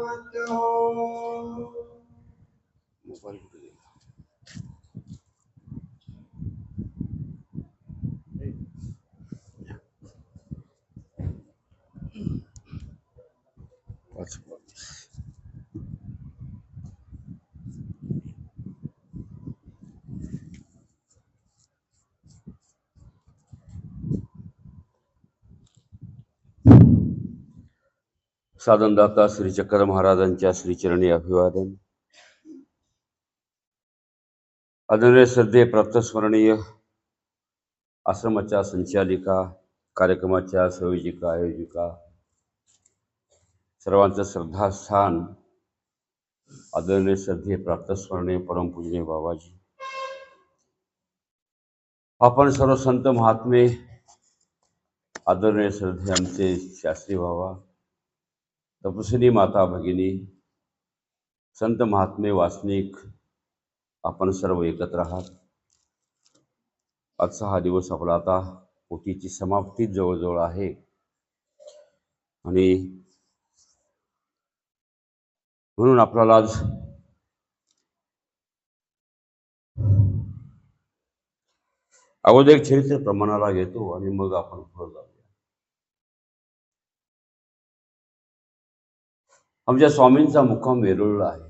ವಂದೋ mobile That's साधनदाता Shri चक्र महाराजांच्या श्रीचरणी अभिवादन. आदरणीय श्रद्धे प्राप्तस्मरणीय आश्रमाच्या संचालिका, कार्यक्रमाच्या संयोजिका आयोजिका, सर्वांचं श्रद्धास्थान, आदरणीय श्रद्धे प्राप्तस्मरणीय परमपूजनीय बाबाजी. आपण सर्व संत महात्मे, आदरणीय श्रद्धे आमचे शास्त्री बाबा तपस्विनी माता भगिनी संत महात्मे वासनिक आपण सर्व एकत्र आहात. आजचा हा दिवस आपला आता पोटीची समाप्ती जवळजवळ आहे. आणि म्हणून आपल्याला आज अगोदर एक चरित्र प्रमाणाला घेतो आणि मग आपण पुढे जाऊया आमच्या स्वामींचा मुक्काम वेरूळला आहे.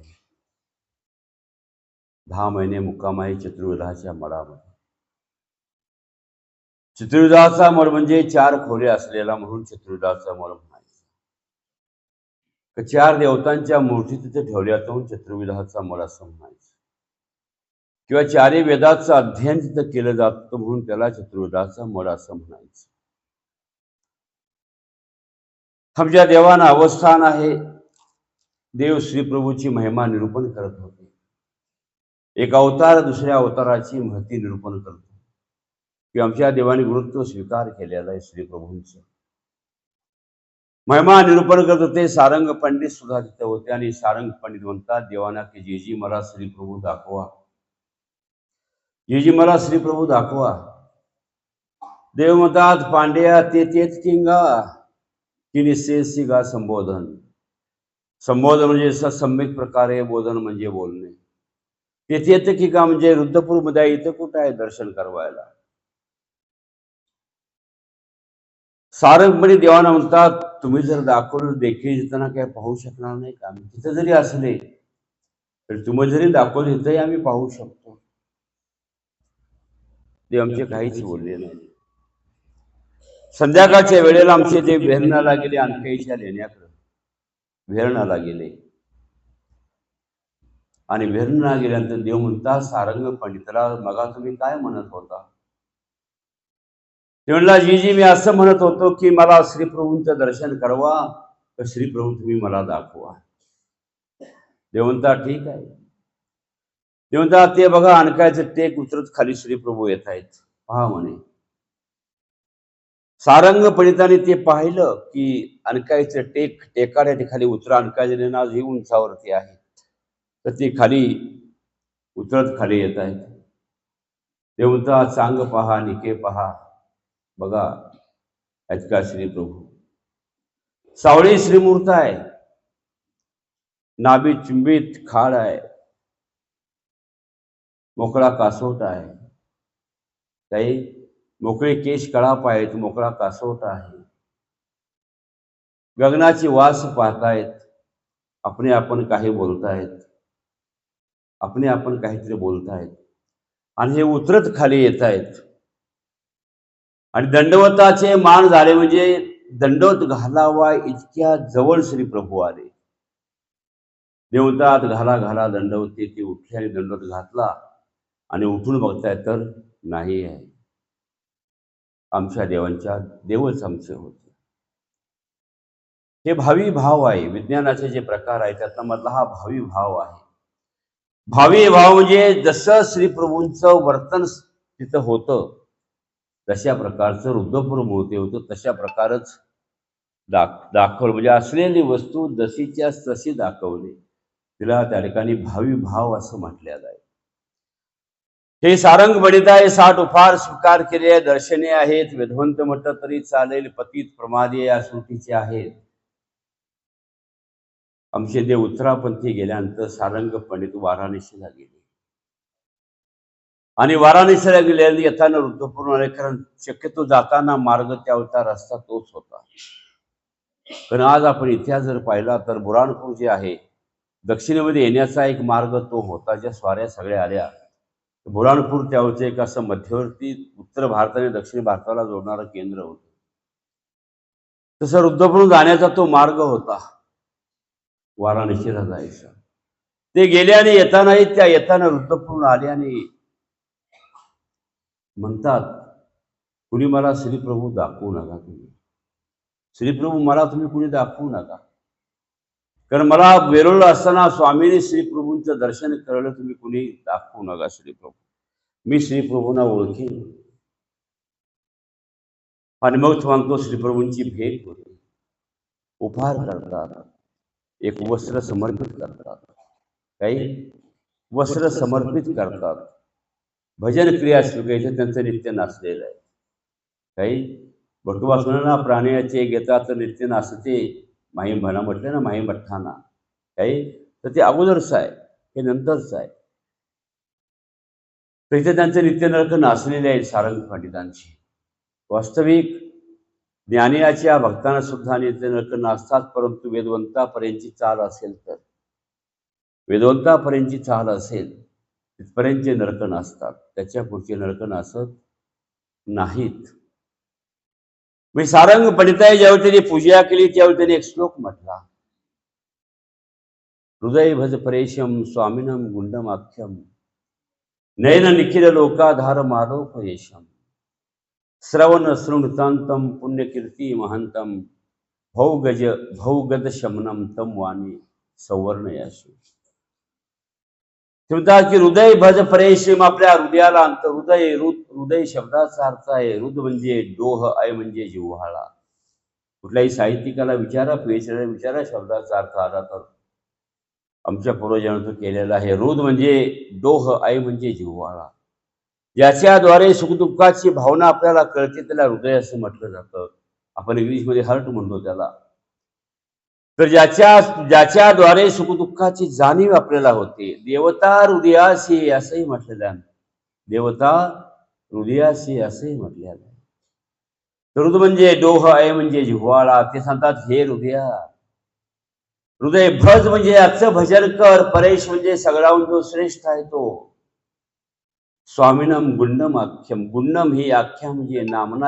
दहा महिने मुक्काम आहे चतुर्विधाच्या मळामध्ये चतुर्विधाचा मळ म्हणजे चार खोरे असलेला म्हणून चतुर्विधाचा मळ म्हणायचा. चार देवतांच्या मूर्ती तिथे ठेवल्या म्हणून चतुर्विधाचा मळ असं म्हणायचं. किंवा चारही वेदाचं अध्ययन तिथं केलं जातं म्हणून त्याला चतुर्विधाचा मळ असं म्हणायचं. आमच्या देवानं अवस्थान आहे. देव श्रीप्रभूची महिमा निरूपण करत होते. एक अवतार दुसऱ्या अवताराची महती निरूपण करतो. की आमच्या देवाने गुरुत्व स्वीकार केलेला आहे श्रीप्रभूंचं महिमा निरूपण करत होते सारंग पंडित सुद्धा तिथे होते आणि सारंग पंडित म्हणतात देवाना की जेजी मला श्रीप्रभू दाखवा. जेजी मला श्रीप्रभू दाखवा. देव म्हणतात पांड्या ते तेच किंगा. की निश्चयसी गा संबोधन. संबोधन म्हणजे सम्यक प्रकारे बोधन म्हणजे बोलणे. तेथे येतं की का म्हणजे रुद्रपूरमध्ये इथं कुठं आहे दर्शन करवायला? सारंगपणे देवाना म्हणतात तुम्ही जर दाखवलं देखील येताना काय पाहू शकणार नाही का? आम्ही तिथं जरी असले तर तुम्ही जरी दाखवलं तिथंही आम्ही पाहू शकतो. ते आमचे काहीच बोलले नाही. संध्याकाळच्या वेळेला आमचे ते वेरणाला गेले आणखीच्या लेण्याकडे. वेरणाला गेले. आणि वेरणा गेल्यानंतर देव म्हणतात सारंग पंडितला मगा तुम्ही काय म्हणत होता. ते म्हणला जी जी मी असं म्हणत होतो की मला श्रीप्रभूंचं दर्शन करवा तर श्रीप्रभू तुम्ही मला दाखवा. देव म्हणतात ठीक आहे. ते म्हणतात ते बघा अणकायचं टेक उतरत खाली श्रीप्रभू येत आहेत. पहा म्हणे. सारंग पंडितांनी ते पाहिलं की अनकायचं टेक टेकाड्या खाली उतरा अणकायचे नाज ही उंचावरती आहे. तर ते खाली उतरत खाली येत आहेत. ते चांग पहा निके पहा बघा ऐतका श्री प्रभू. सावळी श्रीमूर्त आहे. नाभी चुंबित खाड आहे. मोकळा कासोट आहे. काही मोकळे केश कळाप आहेत मोकळा कासवता आहे. गगनाची वास पाहतायत आपणे आपण काही बोलतायत. आपणे आपण काहीतरी बोलतायत. आणि हे उतरत खाली येत आहेत आणि दंडवताचे मान झाले म्हणजे दंडवत घालावा इतक्या जवळ श्री प्रभू आले. देवतात घाला घाला दंडवते ते उठले आणि दंडवत घातला. आणि उठून बघताय तर नाही आहे. आमच्या देवांच्या देवच आमचे होते. हे भावी भाव आहे. विज्ञानाचे जे प्रकार आहेत त्यातला मधला हा भावी भाव आहे. भावी भाव म्हणजे जसं श्रीप्रभूंचं वर्तन तिथं होतं तशा प्रकारचं रुद्रपूर मूर्ती होतं तशा प्रकारच दाख दाखवलं. म्हणजे असलेली वस्तू जशीच्या तशी दाखवली. तिला त्या ठिकाणी भावी भाव असं म्हटलेलं आहे. हे सारंग बडिता आहे साठ उफार स्वीकार केले दर्शने आहेत विध्वंत म्हटलं तरी चालेल पतीत प्रमादी या श्रुतीचे आहेत. आमचे देव उत्तरापंथी गेल्यानंतर सारंग पंडित वाराणसीला गेले. आणि वाराणसीला गेल्याने येताना वृद्धपूर्ण आले कारण शक्यतो जाताना मार्ग त्यावरचा रस्ता तोच होता. पण आज आपण इतिहास जर पाहिला तर बुराणपूर जे आहे दक्षिणेमध्ये येण्याचा एक मार्ग तो होता ज्या स्वाऱ्या सगळ्या आल्या. बुराणपूर त्यावरचं एक असं मध्यवर्ती उत्तर भारत आणि दक्षिण भारताला जोडणारं केंद्र होतं. तसं रुद्धपूरून जाण्याचा तो मार्ग होता. वाराणसीला जायचा. ते गेले आणि येतानाही त्या येताना रुद्धपूर्ण आले आणि म्हणतात कुणी मला श्रीप्रभू दाखवू नका तुम्ही. श्रीप्रभू मला तुम्ही कुणी दाखवू नका. कारण मला वेरुळ असताना स्वामीने श्रीप्रभूंचं दर्शन करवलं तुम्ही कुणी दाखवू नका श्रीप्रभू मी श्रीप्रभूंना ओळखेन. आणि मग सांगतो श्रीप्रभूंची भेट होते. उपहार करतात. एक वस्त्र समर्पित करतात. काही वस्त्र समर्पित करतात. भजन क्रिया स्वीकारायचं त्यांचं नित्य नाचलेलं आहे. काही बटुवासुना प्राण्याचे घेतात नित्य नाचते माही म्हणा म्हटलं ना माही मठ्ठाना काही? तर ते अगोदरच आहे हे नंतरच आहे. तिथे त्यांचे नित्य नरक नाचलेले आहेत सारंग पंडितांची. वास्तविक ज्ञानियाच्या भक्तांना सुद्धा नित्य नरक नाचतात परंतु वेदवंतापर्यंतची चाल असेल तर. वेदवंतापर्यंतची चाल असेल तिथपर्यंतचे नरक नाचतात त्याच्या पुढचे नरक नाचत नाहीत. मी सारंग पंडिताई ज्यावेळी त्यांनी पूजा केली त्यावेळी त्यांनी एक श्लोक म्हटला हृदय भज परेशम स्वामिनम गुंडमाख्यम नयन निखिल लोकाधार मालोपयशम श्रवण शृणुतांतम पुण्यकीर्ती महंतम भौगज भौगद शमनम तम वाणी सवर्ण याशु म्हणतात की हृदय भज परेशम आपल्या हृदयाला अंत हृदय हृदय शब्दाचा अर्थ आहे. हृदय म्हणजे डोह आहे म्हणजे जिव्हाळा. कुठल्याही साहित्यिकाला विचारा पेचला विचारा शब्दाचा अर्थ आला तर. आमच्या पूर्वजांनी तो केलेला आहे. हृद म्हणजे डोह आय म्हणजे जिव्हाळा. ज्याच्याद्वारे सुखदुःखाची भावना आपल्याला कळते त्याला हृदय असं म्हटलं जातं. आपण इंग्लिशमध्ये हर्ट म्हणतो त्याला. तर ज्याच्या ज्याच्याद्वारे सुखदुःखाची जाणीव आपल्याला होते. देवता हृदयासी असंही म्हटलेलं आहे. देवता हृदयासी असंही म्हटलेलं आहे. हृद म्हणजे डोह आहे म्हणजे जिव्हाळा. ते सांगतात हे हृदया हृदय भज म्हणजे अच भजन कर. परेश म्हणजे सगळ्याहून जो श्रेष्ठ आहे तो. स्वामिनम गुंडम आख्यम गुंडम ही आख्या म्हणजे नामना